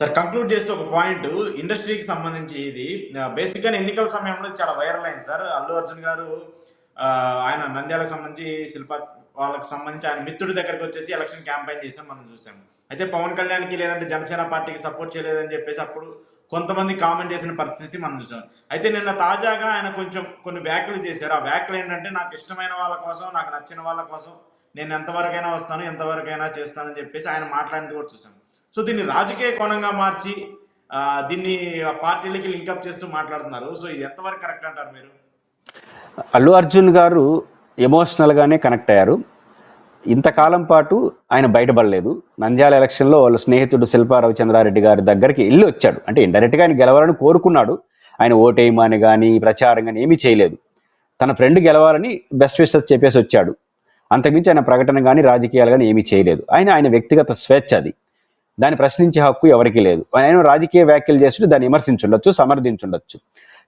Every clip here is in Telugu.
సార్ కంక్లూడ్ చేస్తే ఒక పాయింట్ ఇండస్ట్రీకి సంబంధించి ఇది. బేసిక్గా ఎన్నికల సమయంలో చాలా వైరల్ అయింది సార్. అల్లు అర్జున్ గారు ఆయన నంద్యాలకు సంబంధించి శిల్ప వాళ్ళకి సంబంధించి ఆయన మిత్రుడి దగ్గరికి వచ్చేసి ఎలక్షన్ క్యాంపెయిన్ చేసాం మనం చూసాం. అయితే పవన్ కళ్యాణ్కి లేదంటే జనసేన పార్టీకి సపోర్ట్ చేయలేదని చెప్పేసి అప్పుడు కొంతమంది కామెంట్ చేసిన పరిస్థితి మనం చూసాం. అయితే నిన్న తాజాగా ఆయన కొంచెం కొన్ని వ్యాఖ్యలు చేశారు. ఆ వ్యాఖ్యలు ఏంటంటే నాకు ఇష్టమైన వాళ్ళ కోసం నాకు నచ్చిన వాళ్ళ కోసం నేను ఎంతవరకైనా వస్తాను ఎంతవరకైనా చేస్తానని చెప్పేసి ఆయన మాట్లాడింది కూడా చూసాం. సో దీన్ని రాజకీయ కోణంగా మార్చి దీన్ని పార్టీలకి లింకప్ చేస్తూ మాట్లాడుతున్నారు. సో ఇది ఎంతవరకు కరెక్ట్ అంటారు మీరు? అల్లు అర్జున్ గారు ఎమోషనల్గానే కనెక్ట్ అయ్యారు. ఇంతకాలం పాటు ఆయన బయటపడలేదు. నంద్యాల ఎలక్షన్లో వాళ్ళ స్నేహితుడు శిల్పా రవిచంద్రారెడ్డి గారి దగ్గరికి వెళ్ళి వచ్చాడు. అంటే ఇండైరెక్ట్గా ఆయన గెలవాలని కోరుకున్నాడు. ఆయన ఓటేయమని కానీ ప్రచారం కానీ ఏమీ చేయలేదు. తన ఫ్రెండ్ గెలవాలని బెస్ట్ విషెస్ చెప్పేసి వచ్చాడు. అంతకుమించి ఆయన ప్రకటన కానీ రాజకీయాలు కానీ ఏమీ చేయలేదు. ఆయన ఆయన వ్యక్తిగత స్వేచ్ఛ అది. దాన్ని ప్రశ్నించే హక్కు ఎవరికీ లేదు. ఆయన రాజకీయ వ్యాఖ్యలు చేస్తుంటే దాన్ని విమర్శించుండొచ్చు సమర్థించుండొచ్చు.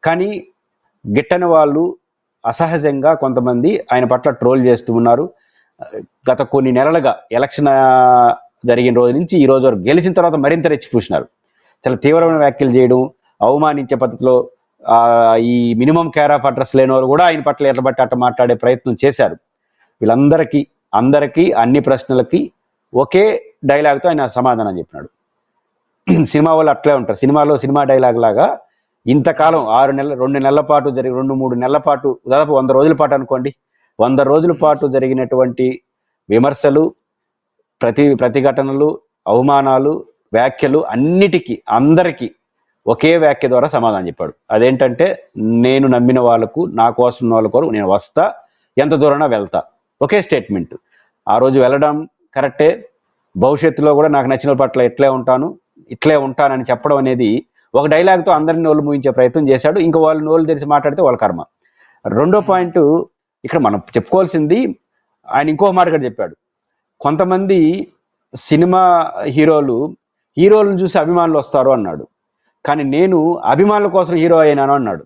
కానీ గిట్టని వాళ్ళు అసహజంగా కొంతమంది ఆయన పట్ల ట్రోల్ చేస్తూ ఉన్నారు. గత కొన్ని నెలలుగా ఎలక్షన్ జరిగిన రోజు నుంచి ఈ రోజు వరకు గెలిచిన తర్వాత మరింత రెచ్చిపూసినారు. చాలా తీవ్రమైన వ్యాఖ్యలు చేయడం అవమానించే పద్ధతిలో ఈ మినిమం కేర్ ఆఫ్ అడ్రస్ లేని వాళ్ళు కూడా ఆయన పట్ల ఎట్ల బట్టి అట్ట మాట్లాడే ప్రయత్నం చేశారు. వీళ్ళందరికీ అందరికీ అన్ని ప్రశ్నలకి ఒకే డైలాగ్తో ఆయన సమాధానం చెప్పినాడు. సినిమా వాళ్ళు అట్లే ఉంటారు. సినిమాలో సినిమా డైలాగ్ లాగా ఇంతకాలం ఆరు నెలల రెండు నెలల పాటు జరిగి రెండు మూడు నెలల పాటు దాదాపు వంద రోజుల పాటు అనుకోండి వంద రోజుల పాటు జరిగినటువంటి విమర్శలు ప్రతి ప్రతిఘటనలు అవమానాలు వ్యాఖ్యలు అన్నిటికీ అందరికీ ఒకే వ్యాఖ్య ద్వారా సమాధానం చెప్పాడు. అదేంటంటే నేను నమ్మిన వాళ్ళకు నా కోసం వాళ్ళ కొరకు నేను వస్తా ఎంత దూరమైనా వెళ్తా. ఒకే స్టేట్మెంట్ ఆ రోజు వెళ్ళడం కరెక్టే భవిష్యత్తులో కూడా నాకు నచ్చిన పట్ల ఇట్లే ఉంటాను ఇట్లే ఉంటానని చెప్పడం అనేది ఒక డైలాగ్తో అందరిని నోళ్ళు ముగించే ప్రయత్నం చేశాడు. ఇంకా వాళ్ళు నోళ్ళు తెరిచి మాట్లాడితే వాళ్ళ కర్మ. రెండో పాయింట్ ఇక్కడ మనం చెప్పుకోవాల్సింది ఆయన ఇంకో మాట కూడా చెప్పాడు. కొంతమంది సినిమా హీరోలు హీరోలను చూసి అభిమానులు వస్తారు అన్నాడు. కానీ నేను అభిమానుల కోసం హీరో అయినాను అన్నాడు.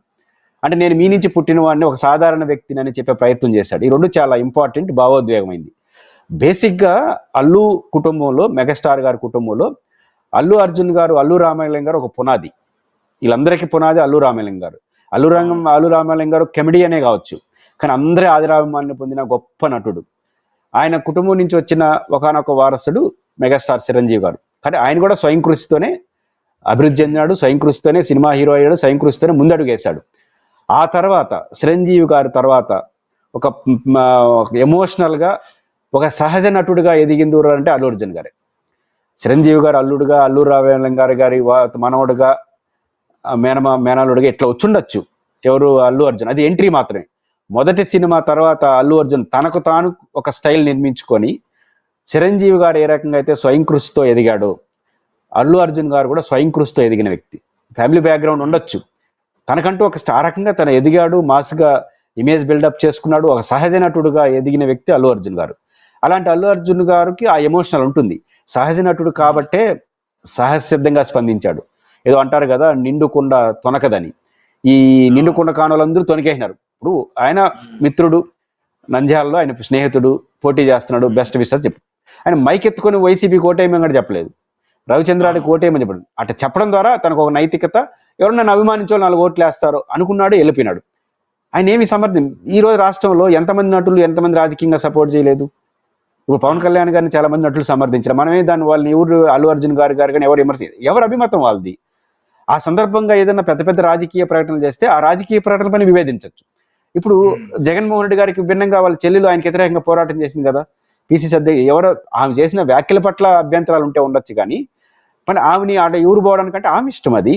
అంటే నేను మీ నుంచి పుట్టిన వాడిని ఒక సాధారణ వ్యక్తిని అని చెప్పే ప్రయత్నం చేశాడు. ఈ రెండు చాలా ఇంపార్టెంట్ భావోద్వేగమైంది. బేసిక్గా అల్లు కుటుంబంలో మెగాస్టార్ గారి కుటుంబంలో అల్లు అర్జున్ గారు అల్లు రామాయణం గారు ఒక పునాది. వీళ్ళందరికీ పునాది అల్లు రామాయణం గారు. అల్లు రంగం అల్లు రామాయణం గారు కెమెడియనే కావచ్చు. కానీ అందరి ఆదిరాభిమాన్ని పొందిన గొప్ప నటుడు. ఆయన కుటుంబం నుంచి వచ్చిన ఒకనొక వారసుడు మెగాస్టార్ చిరంజీవి గారు. కానీ ఆయన కూడా స్వయం కృషితోనే అభివృద్ధి చెందినాడు స్వయం కృషితోనే సినిమా హీరో అయ్యాడు స్వయం కృషితోనే ముందడుగేశాడు. ఆ తర్వాత చిరంజీవి గారి తర్వాత ఒక ఎమోషనల్గా ఒక సహజ నటుడిగా ఎదిగింది అంటే అల్లు అర్జున్ గారే. చిరంజీవి గారు అల్లుడుగా అల్లు రావేలం గారి గారి వా- మనవడుగా మేనమ మేనమా ఇట్లా వచ్చుండొచ్చు. ఎవరు? అల్లు అర్జున్. అది ఎంట్రీ మాత్రమే. మొదటి సినిమా తర్వాత అల్లు అర్జున్ తనకు తాను ఒక స్టైల్ నిర్మించుకొని చిరంజీవి గారు ఏ రకంగా అయితే స్వయం కృషితో ఎదిగాడో అల్లు అర్జున్ గారు కూడా స్వయం కృషితో ఎదిగిన వ్యక్తి. ఫ్యామిలీ బ్యాక్గ్రౌండ్ ఉండొచ్చు. తనకంటూ ఒక ఆ రకంగా తను ఎదిగాడు మాస్గా ఇమేజ్ బిల్డప్ చేసుకున్నాడు ఒక సహజ నటుడుగా ఎదిగిన వ్యక్తి అల్లు అర్జున్ గారు. అలాంటి అల్లు అర్జున్ గారికి ఆ ఎమోషనల్ ఉంటుంది. సహజ నటుడు కాబట్టే సహజసిద్ధంగా స్పందించాడు. ఏదో అంటారు కదా నిండుకుండ తొనకదని. ఈ నిండుకుండ కానులందరూ తొనికేసినారు. ఇప్పుడు ఆయన మిత్రుడు నంద్యాలలో ఆయన స్నేహితుడు పోటీ చేస్తున్నాడు బెస్ట్ విషయాలు చెప్పు ఆయన మైక్ ఎత్తుకొని వైసీపీ కోటేయమని కూడా చెప్పలేదు. రవిచంద్రాడి కోటేయమని చెప్పాడు. అట్లా చెప్పడం ద్వారా తనకు ఒక నైతికత ఎవరు నన్ను అభిమానించో నాలుగు ఓట్లు వేస్తారో అనుకున్నాడు వెళ్ళిపోయినాడు. ఆయన ఏమి సమర్థం? ఈ రోజు రాష్ట్రంలో ఎంతమంది నటులు ఎంతమంది రాజకీయంగా సపోర్ట్ చేయలేదు? ఇప్పుడు పవన్ కళ్యాణ్ గారిని చాలా మంది నటులు సమర్థించారు. మనమే దాన్ని వాళ్ళని ఎవరు అల్లు అర్జున్ గారు గారు కానీ ఎవరు విమర్శ ఎవరు అభిమతం వాళ్ళది? ఆ సందర్భంగా ఏదైనా పెద్ద పెద్ద రాజకీయ ప్రకటనలు చేస్తే ఆ రాజకీయ ప్రకటన పని వివేదించవచ్చు ఇప్పుడు జగన్మోహన్ రెడ్డి గారికి భిన్నంగా వాళ్ళ చెల్లెలు ఆయనకి వ్యతిరేకంగా పోరాటం చేసింది కదా? పిసిసి అధ్యక్ష ఎవరో ఆమె చేసిన వ్యాఖ్యల పట్ల అభ్యంతరాలు ఉంటే ఉండొచ్చు కానీ మరి ఆమెని ఆడ ఎవరు పోవడానికంటే ఆమె ఇష్టం అది.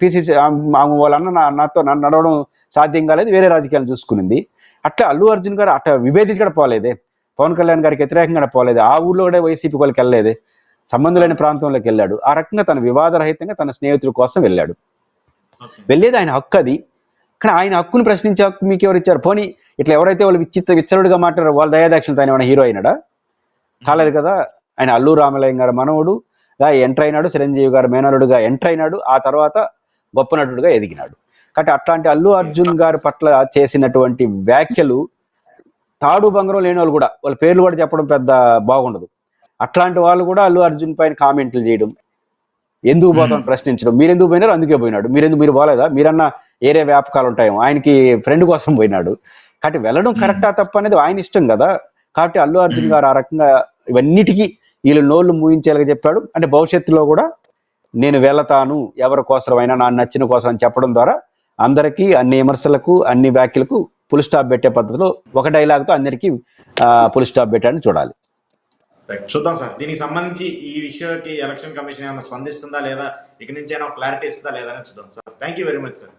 పిసిసి ఆమె వాళ్ళ అన్న నాతో నన్ను నడవడం సాధ్యం కాలేదు వేరే రాజకీయాలు చూసుకునింది. అట్లా అల్లు అర్జున్ గారు అట్లా విభేదించి కూడా పోలేదే. పవన్ కళ్యాణ్ గారికి వ్యతిరేకంగా పోలేదు. ఆ ఊర్లో కూడా వైసీపీ వాళ్ళకి వెళ్ళలేదే. సంబంధం లేని ప్రాంతంలోకి వెళ్ళాడు. ఆ రకంగా తన వివాదరహితంగా తన స్నేహితుల కోసం వెళ్ళాడు. వెళ్ళేది ఆయన హక్కు అది. కానీ ఆయన హక్కును ప్రశ్నించే హక్కు మీకు ఎవరు ఇచ్చారు? పోనీ ఇట్లా ఎవరైతే వాళ్ళు విచిత్ర విచ్చరుడుగా మాట్లాడారో వాళ్ళ దయాదాక్షిణతో ఆయన ఏమైనా హీరో అయినాడా? కాలేదు కదా. ఆయన అల్లు రామలయం గారు మనవడుగా ఎంటర్ అయినాడు. చిరంజీవి గారు మేనరుడుగా ఎంటర్ అయినాడు. ఆ తర్వాత గొప్ప నటుడుగా ఎదిగినాడు. కాబట్టి అట్లాంటి అల్లు అర్జున్ గారి పట్ల చేసినటువంటి వ్యాఖ్యలు తాడు బంగారం లేని వాళ్ళు కూడా వాళ్ళ పేర్లు కూడా చెప్పడం పెద్ద బాగుండదు. అట్లాంటి వాళ్ళు కూడా అల్లు అర్జున్ పైన కామెంట్లు చేయడం ఎందుకు పోతాం ప్రశ్నించడం. మీరు ఎందుకు పోయినారు? అందుకే పోయినాడు. మీరు ఎందుకు మీరు పోలేదా? మీరన్నా ఏరే వ్యాపకాలు ఉంటాయేమో. ఆయనకి ఫ్రెండ్ కోసం పోయినాడు. కాబట్టి వెళ్ళడం కరెక్టా తప్ప అనేది ఆయన ఇష్టం కదా. కాబట్టి అల్లు అర్జున్ గారు ఆ రకంగా ఇవన్నిటికీ వీళ్ళు నోళ్ళు మూయించేలాగా చెప్పాడు. అంటే భవిష్యత్తులో కూడా నేను వెళతాను ఎవరి కోసమైనా నా నచ్చిన కోసం అని చెప్పడం ద్వారా అందరికీ అన్ని విమర్శలకు అన్ని వ్యాఖ్యలకు పుల్ స్టాప్ పెట్టే పద్ధతిలో ఒక డైలాగ్తో అందరికీ పుల్ స్టాప్ పెట్టాడని చూడాలి. రైట్ చూద్దాం సార్. దీనికి సంబంధించి ఈ విషయానికి ఎలక్షన్ కమిషన్ ఏమైనా స్పందిస్తుందా లేదా? ఇక నుంచి ఏమైనా క్లారిటీ ఇస్తుందా లేదా అని చూద్దాం sir. Thank you very much sir.